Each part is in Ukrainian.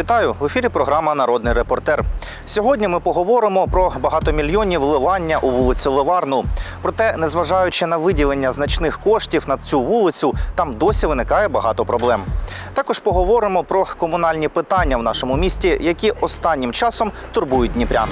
Вітаю в ефірі. Програма Народний репортер. Сьогодні ми поговоримо про багатомільйонні вливання у вулицю Леварну. Проте, незважаючи на виділення значних коштів на цю вулицю, там досі виникає багато проблем. Також поговоримо про комунальні питання в нашому місті, які останнім часом турбують дніпрян.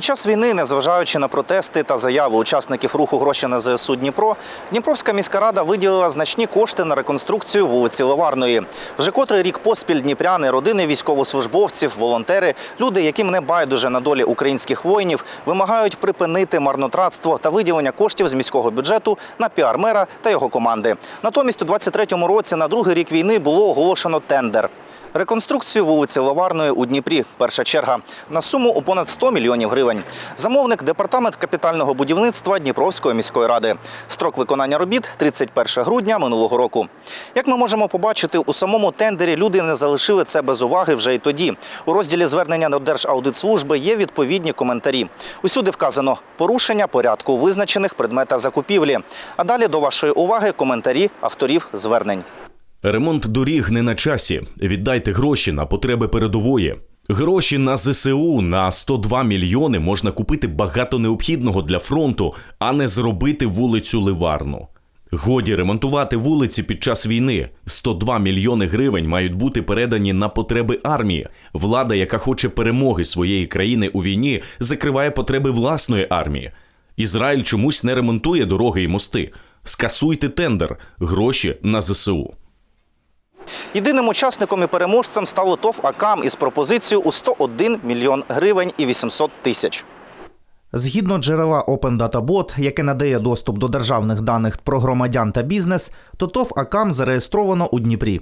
Під час війни, незважаючи на протести та заяви учасників руху гроші на ЗСУ Дніпро, Дніпровська міська рада виділила значні кошти на реконструкцію вулиці Леварної. Вже котрий рік поспіль дніпряни, родини військовослужбовців, волонтери, люди, яким не байдуже на долі українських воїнів, вимагають припинити марнотратство та виділення коштів з міського бюджету на піар мера та його команди. Натомість у 23-му році на другий рік війни було оголошено тендер. Реконструкцію вулиці Лаварної у Дніпрі. Перша черга на суму у понад 100 мільйонів гривень. Замовник департамент капітального будівництва Дніпровської міської ради. Строк виконання робіт 31 грудня минулого року. Як ми можемо побачити, у самому тендері люди не залишили це без уваги вже й тоді. У розділі звернення до Держаудитслужби є відповідні коментарі. Усюди вказано порушення порядку визначених предмета закупівлі. А далі до вашої уваги коментарі авторів звернень. Ремонт доріг не на часі. Віддайте гроші на потреби передової. Гроші на ЗСУ на 102 мільйони можна купити багато необхідного для фронту, а не зробити вулицю Ливарну. Годі ремонтувати вулиці під час війни. 102 мільйони гривень мають бути передані на потреби армії. Влада, яка хоче перемоги своєї країни у війні, закриває потреби власної армії. Ізраїль чомусь не ремонтує дороги і мости. Скасуйте тендер, гроші на ЗСУ. Єдиним учасником і переможцем стало ТОВ АКАМ із пропозицією у 101 мільйон гривень і 800 тисяч. Згідно джерела Open Data Bot, яке надає доступ до державних даних про громадян та бізнес, то ТОВ АКАМ зареєстровано у Дніпрі.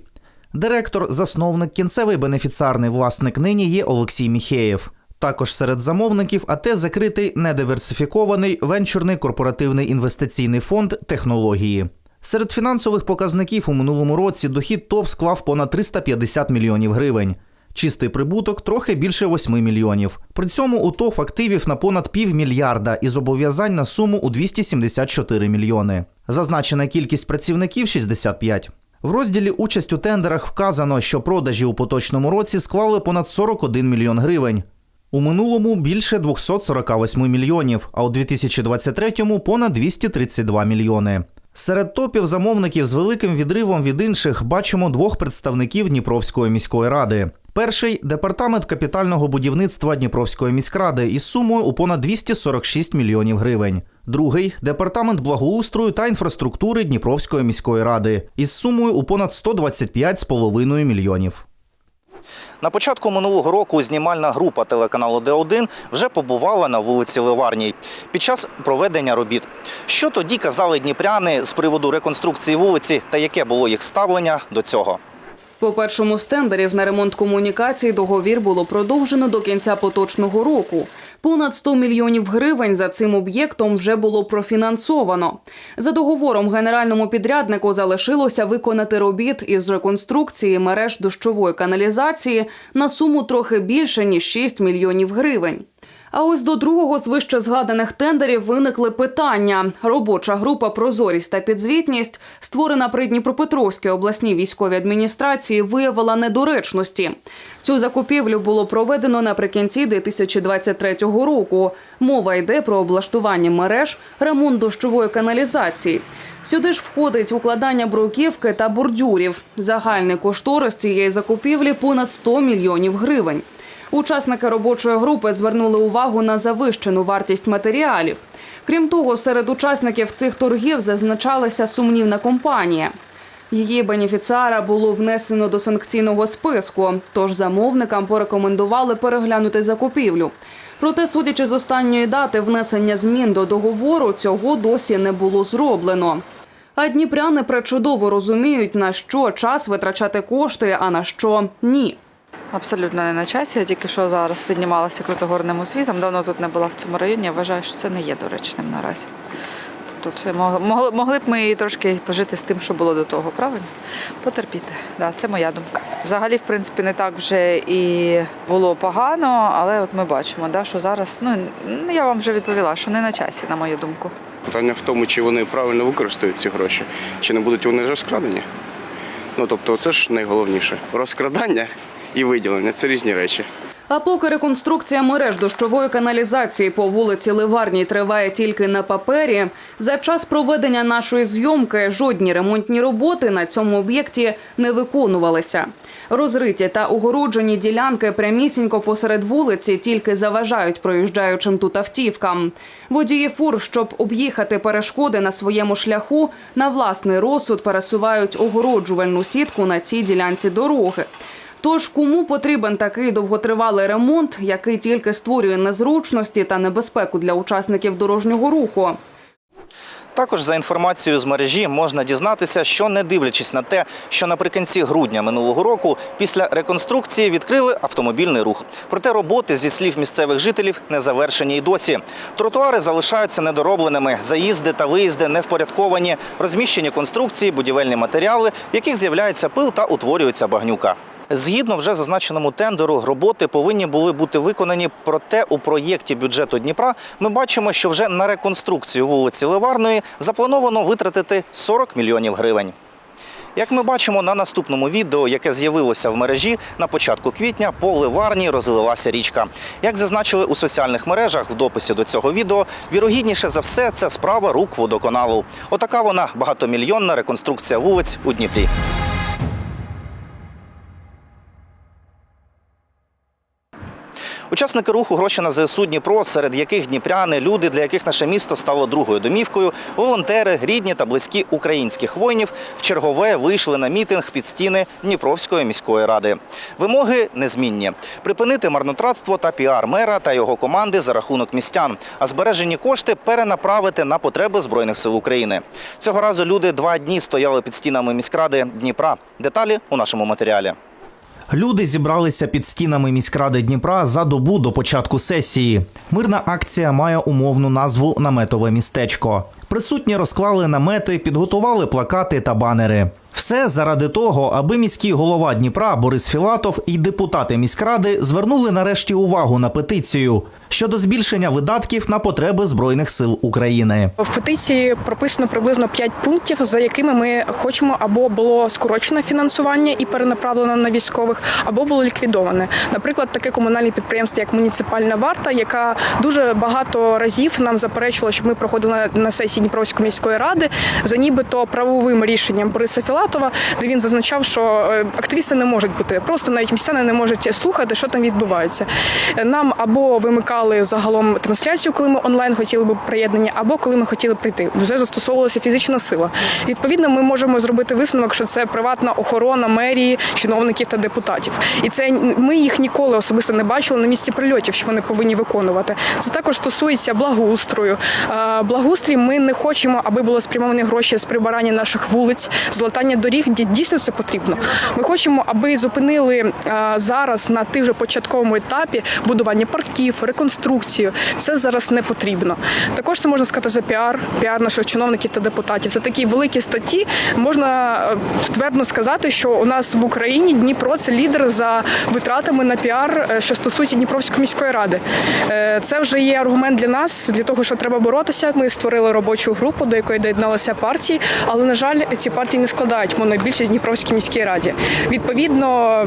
Директор, засновник, кінцевий бенефіціарний власник нині є Олексій Міхеєв. Також серед замовників АТ закритий недиверсифікований венчурний корпоративний інвестиційний фонд технології. Серед фінансових показників у минулому році дохід ТОВ склав понад 350 мільйонів гривень. Чистий прибуток трохи більше 8 мільйонів. При цьому у ТОВ активів на понад півмільярда і зобов'язань на суму у 274 мільйони. Зазначена кількість працівників 65. В розділі участь у тендерах вказано, що продажі у поточному році склали понад 41 мільйон гривень. У минулому більше 248 мільйонів, а у 2023-му понад 232 мільйони. Серед топів замовників з великим відривом від інших бачимо двох представників Дніпровської міської ради. Перший департамент капітального будівництва Дніпровської міськради із сумою у понад 246 мільйонів гривень. Другий департамент благоустрою та інфраструктури Дніпровської міської ради із сумою у понад 125,5 мільйонів. На початку минулого року знімальна група телеканалу Д1 вже побувала на вулиці Ливарній під час проведення робіт. Що тоді казали дніпряни з приводу реконструкції вулиці та яке було їх ставлення до цього? По першому з тендерів на ремонт комунікацій договір було продовжено до кінця поточного року. Понад 100 мільйонів гривень за цим об'єктом вже було профінансовано. За договором генеральному підряднику залишилося виконати робіт із реконструкції мереж дощової каналізації на суму трохи більше ніж 6 мільйонів гривень. А ось до другого з вище згаданих тендерів виникли питання. Робоча група Прозорість та підзвітність, створена при Дніпропетровській обласній військовій адміністрації, виявила недоречності. Цю закупівлю було проведено наприкінці 2023 року. Мова йде про облаштування мереж, ремонт дощової каналізації. Сюди ж входить укладання бруківки та бордюрів. Загальний кошторис цієї закупівлі понад 100 мільйонів гривень. Учасники робочої групи звернули увагу на завищену вартість матеріалів. Крім того, серед учасників цих торгів зазначалася сумнівна компанія. Її бенефіціара було внесено до санкційного списку, тож замовникам порекомендували переглянути закупівлю. Проте, судячи з останньої дати внесення змін до договору, цього досі не було зроблено. А дніпряни пречудово розуміють, на що час витрачати кошти, а на що ні. Абсолютно не на часі. Я тільки що зараз піднімалася крутогорним узвізом. Давно тут не була в цьому районі. Я вважаю, що це не є доречним наразі. Тут це могли, могли б ми і трошки пожити з тим, що було до того, правильно? Потерпіти. Да, це моя думка. Взагалі, в принципі, не так вже і було погано, але от ми бачимо, да, що зараз, ну я вам вже відповіла, що не на часі, на мою думку. Питання в тому, чи вони правильно використають ці гроші, чи не будуть вони розкрадені. Ну тобто, це ж найголовніше. Розкрадання і виділення це різні речі. А поки реконструкція мереж дощової каналізації по вулиці Ливарній триває тільки на папері, за час проведення нашої зйомки жодні ремонтні роботи на цьому об'єкті не виконувалися. Розриті та огороджені ділянки прямісінько посеред вулиці тільки заважають проїжджаючим тут автівкам. Водії фур, щоб об'їхати перешкоди на своєму шляху, на власний розсуд пересувають огороджувальну сітку на цій ділянці дороги. Тож кому потрібен такий довготривалий ремонт, який тільки створює незручності та небезпеку для учасників дорожнього руху? Також за інформацією з мережі можна дізнатися, що не дивлячись на те, що наприкінці грудня минулого року після реконструкції відкрили автомобільний рух. Проте роботи зі слів місцевих жителів не завершені й досі. Тротуари залишаються недоробленими, заїзди та виїзди не впорядковані, розміщені конструкції, будівельні матеріали, в яких з'являється пил та утворюється багнюка. Згідно вже зазначеному тендеру, роботи повинні були бути виконані. Проте у проєкті бюджету Дніпра ми бачимо, що вже на реконструкцію вулиці Ливарної заплановано витратити 40 мільйонів гривень. Як ми бачимо на наступному відео, яке з'явилося в мережі на початку квітня, по ливарні розлилася річка. Як зазначили у соціальних мережах в дописі до цього відео, вірогідніше за все це справа рук водоканалу. Отака вона багатомільйонна реконструкція вулиць у Дніпрі. Учасники руху гроші на ЗСУ Дніпро, серед яких дніпряни, люди, для яких наше місто стало другою домівкою, волонтери, рідні та близькі українських воїнів в чергове вийшли на мітинг під стіни Дніпровської міської ради. Вимоги незмінні: припинити марнотратство та піар мера та його команди за рахунок містян, а збережені кошти перенаправити на потреби збройних сил України. Цього разу люди два дні стояли під стінами міськради Дніпра. Деталі у нашому матеріалі. Люди зібралися під стінами міськради Дніпра за добу до початку сесії. Мирна акція має умовну назву Наметове містечко. Присутні розклали намети, підготували плакати та банери. Все заради того, аби міський голова Дніпра Борис Філатов і депутати міськради звернули нарешті увагу на петицію щодо збільшення видатків на потреби збройних сил України. В петиції прописано приблизно 5 пунктів, за якими ми хочемо або було скорочено фінансування і перенаправлено на військових, або було ліквідоване. Наприклад, таке комунальне підприємство, як муніципальна варта, яка дуже багато разів нам заперечувала, щоб ми проходили на- сесії Дніпровської міської ради за нібито правовим рішенням Бориса Філатова, де він зазначав, що е, активісти не можуть бути просто навіть містяни не можуть слухати, що там відбувається. Е, Нам або вимикали загалом трансляцію, коли ми онлайн хотіли би приєднання, або коли ми хотіли прийти. Вже застосовувалася фізична сила. Відповідно, ми можемо зробити висновок, що це приватна охорона мерії, чиновників та депутатів. І це ми їх ніколи особисто не бачили на місці прильотів, що вони повинні виконувати. Це також стосується благоустрою. Е, Благоустрій ми не хочемо, аби було спрямовані гроші з прибирання наших вулиць, златання доріг, де дійсно це потрібно. Ми хочемо, аби зупинили е, зараз на тих же початковому етапі будування парків, реконструкцію. Це зараз не потрібно. Також це можна сказати за піар, піар наших чиновників та депутатів. Це такі великі статті. Можна е, твердо сказати, що у нас в Україні Дніпро це лідер за витратами на піар, е, що стосується Дніпровської міської ради. Це вже є аргумент для нас, для того, що треба боротися. Ми створили робочу групу, до якої доєдналися партії, але на жаль, ці партії не складають монобільшість в Дніпровській міській раді. Відповідно,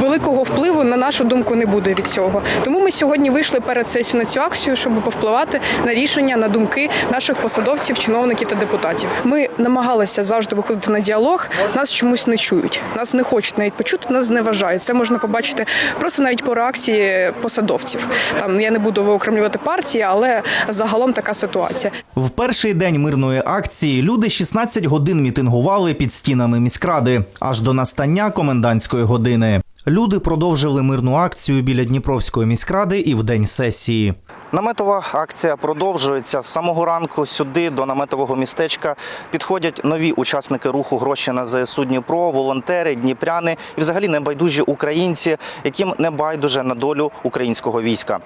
великого впливу на нашу думку не буде від цього. Тому ми сьогодні вийшли перед сесією на цю акцію, щоб повпливати на рішення, на думки наших посадовців, чиновників та депутатів. Ми намагалися завжди виходити на діалог. Нас чомусь не чують, нас не хочуть навіть почути, нас зневажають. Це можна побачити просто навіть по реакції посадовців. Там я не буду виокремлювати партії, але загалом така ситуація. В перший день мирної акції люди 16 годин мітингували під стінами міськради аж до настання комендантської години. Люди продовжили мирну акцію біля Дніпровської міськради і в день сесії. Наметова акція продовжується з самого ранку. Сюди до наметового містечка підходять нові учасники руху гроші на ЗСУ Дніпро, волонтери, дніпряни і взагалі небайдужі українці, яким не байдуже на долю українського війська.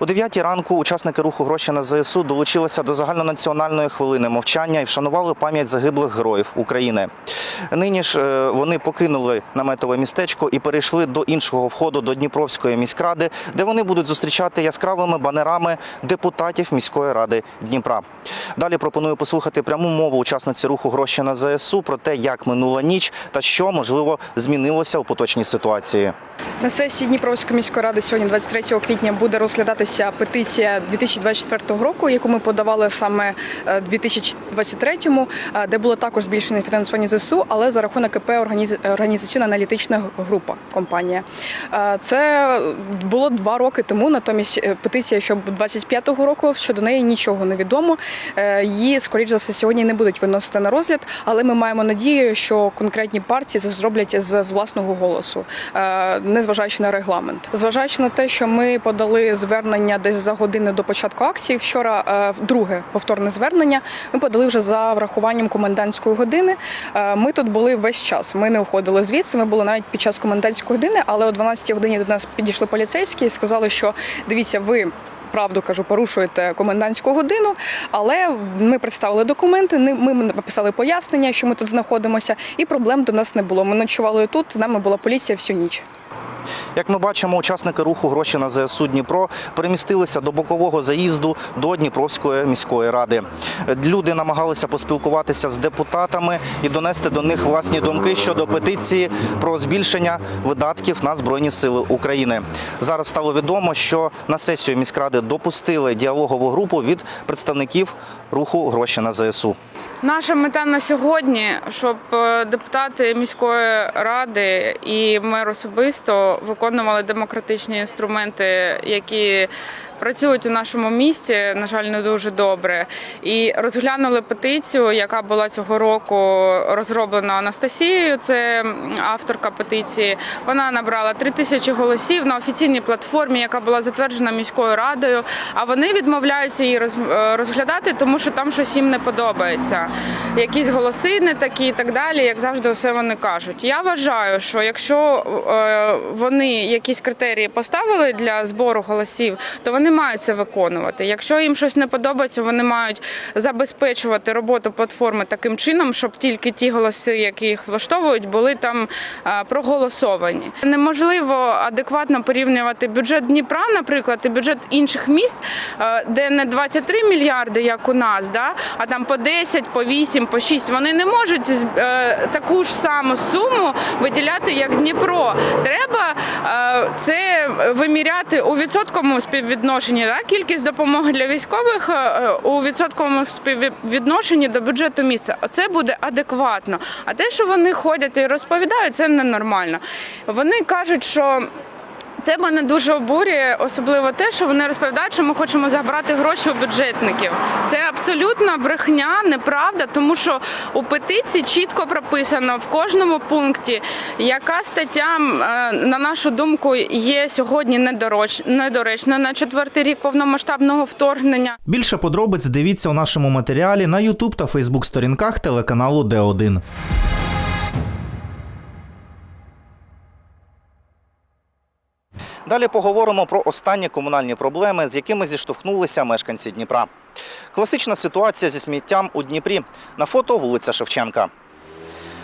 О 9 ранку учасники руху гроші на ЗСУ долучилися до загальнонаціональної хвилини мовчання і вшанували пам'ять загиблих героїв України. Нині ж е, вони покинули наметове містечко і перейшли до іншого входу до Дніпровської міськради, де вони будуть зустрічати яскравими банерами словами депутатів міської ради Дніпра. Далі пропоную послухати пряму мову учасниці руху гроші на ЗСУ про те, як минула ніч та що можливо змінилося у поточній ситуації. На сесії Дніпровської міської ради сьогодні, 23 квітня, буде розглядатися петиція 2024 року, яку ми подавали саме е, 2023-му, е, де було також збільшене фінансування ЗСУ, але за рахунок КП «Організ- організаційно-аналітична група компанія. Е, Це було два роки тому. Натомість е, петиція, що 25-го року щодо неї нічого не відомо. Е, Її, скоріш за все, сьогодні не будуть виносити на розгляд, але ми маємо надію, що конкретні партії це зроблять з, власного голосу, е, незважаючи на регламент. Зважаючи на те, що ми подали звернення десь за годину до початку акції. Вчора е, друге повторне звернення. Ми подали вже за врахуванням комендантської години. Ми тут були весь час. Ми не уходили звідси. Ми були навіть під час комендантської години, але о 12 годині до нас підійшли поліцейські і сказали, що дивіться, ви. Правду кажу, порушуєте комендантську годину, але ми представили документи. Ми написали пояснення, що ми тут знаходимося, і проблем до нас не було. Ми ночували тут. З нами була поліція всю ніч. Як ми бачимо, учасники руху гроші на ЗСУ Дніпро перемістилися до бокового заїзду до Дніпровської міської ради. Люди намагалися поспілкуватися з депутатами і донести до них власні думки щодо петиції про збільшення видатків на збройні сили України. Зараз стало відомо, що на сесію міськради допустили діалогову групу від представників руху гроші на ЗСУ. Наша мета на сьогодні, щоб е, депутати міської ради і мер особисто виконували демократичні інструменти, які працюють у нашому місті, на жаль, не дуже добре. І розглянули петицію, яка була цього року розроблена Анастасією. Це авторка петиції. Вона набрала 3 тисячі голосів на офіційній платформі, яка була затверджена міською радою. А вони відмовляються її е, розглядати, тому що там щось їм не подобається. Якісь голоси не такі і так далі, як завжди, все вони кажуть. Я вважаю, що якщо е, вони якісь критерії поставили для збору голосів, то вони мають це виконувати. Якщо їм щось не подобається, вони мають забезпечувати роботу платформи таким чином, щоб тільки ті голоси, які їх влаштовують, були там проголосовані. Неможливо адекватно порівнювати бюджет Дніпра, наприклад, і бюджет інших міст, де не 23 мільярди, як у нас, да, а там по 10, по 8, по 6. Вони не можуть е, таку ж саму суму виділяти, як Дніпро. Треба це виміряти у відсотковому співвідношенні. Да? Кількість допомоги для військових е, у відсотковому співвідношенні до бюджету міста. Оце буде адекватно. А те, що вони ходять і розповідають, це ненормально. Вони кажуть, що. Це мене дуже обурює, особливо те, що вони розповідають, що ми хочемо забрати гроші у бюджетників. Це абсолютна брехня, неправда, тому що у петиції чітко прописано в кожному пункті, яка стаття, е, на нашу думку, є сьогодні недоречна на четвертий рік повномасштабного вторгнення. Більше подробиць дивіться у нашому матеріалі на YouTube та Facebook сторінках телеканалу Д1. Далі поговоримо про останні комунальні проблеми, з якими зіштовхнулися мешканці Дніпра. Класична ситуація зі сміттям у Дніпрі. На фото вулиця Шевченка.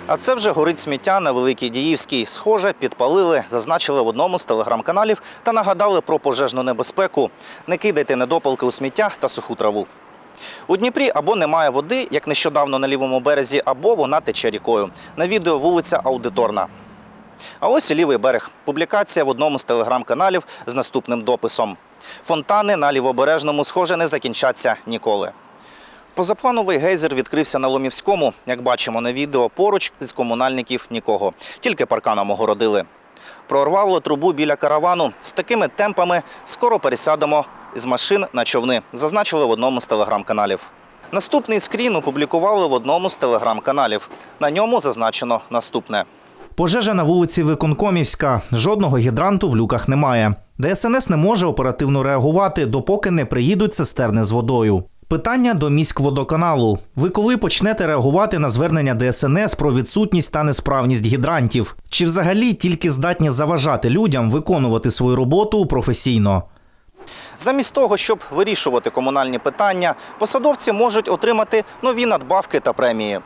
А це вже горить сміття на Великій Діївській. Схоже, підпалили, зазначили в одному з телеграм-каналів та нагадали про пожежну небезпеку. Не кидайте недопалки у сміття та суху траву. У Дніпрі або немає води, як нещодавно на лівому березі, або вона тече рікою. На відео вулиця Аудиторна. А ось лівий берег. Публікація в одному з телеграм-каналів з наступним дописом: Фонтани на лівобережному, схоже, не закінчаться ніколи. Позаплановий гейзер відкрився на Ломівському. Як бачимо на відео, поруч з комунальників нікого, тільки парканом огородили. Прорвало трубу біля каравану. З такими темпами скоро пересядемо з машин на човни, зазначили в одному з телеграм-каналів. Наступний скрін опублікували в одному з телеграм-каналів. На ньому зазначено наступне. Пожежа на вулиці Виконкомівська. Жодного гідранту в люках немає. ДСНС не може оперативно реагувати, допоки не приїдуть цистерни з водою. Питання до міськводоканалу. Ви коли почнете реагувати на звернення ДСНС про відсутність та несправність гідрантів? Чи взагалі тільки здатні заважати людям виконувати свою роботу професійно? Замість того, щоб вирішувати комунальні питання, посадовці можуть отримати нові надбавки та премії.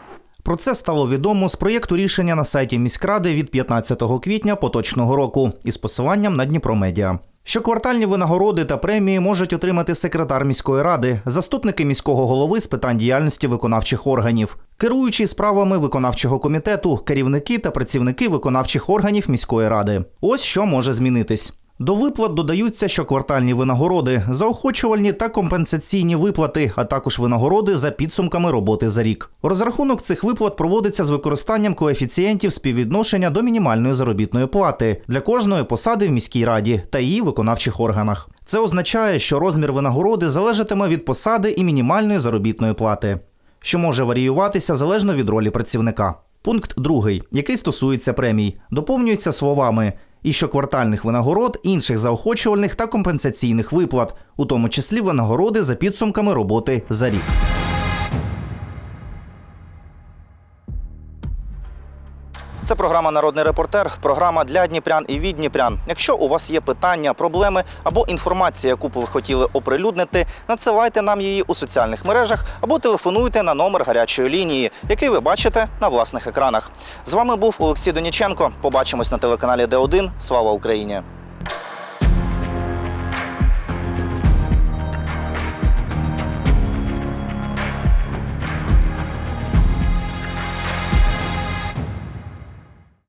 Про це стало відомо з проєкту рішення на сайті міськради від 15 квітня поточного року із посиланням на Дніпромедіа. Щоквартальні винагороди та премії можуть отримати секретар міської ради, заступники міського голови з питань діяльності виконавчих органів, керуючі справами виконавчого комітету, керівники та працівники виконавчих органів міської ради. Ось що може змінитись. До виплат додаються щоквартальні винагороди, заохочувальні та компенсаційні виплати, а також винагороди за підсумками роботи за рік. Розрахунок цих виплат проводиться з використанням коефіцієнтів співвідношення до мінімальної заробітної плати для кожної посади в міській раді та її виконавчих органах. Це означає, що розмір винагороди залежатиме від посади і мінімальної заробітної плати, що може варіюватися залежно від ролі працівника. Пункт другий, який стосується премій, доповнюється словами і щоквартальних винагород, інших заохочувальних та компенсаційних виплат, у тому числі винагороди за підсумками роботи за рік. Це програма Народний репортер, програма для дніпрян і від дніпрян. Якщо у вас є питання, проблеми або інформація, яку б ви хотіли оприлюднити, надсилайте нам її у соціальних мережах або телефонуйте на номер гарячої лінії, який ви бачите на власних екранах. З вами був Олексій Доніченко. Побачимось на телеканалі Д1. Слава Україні!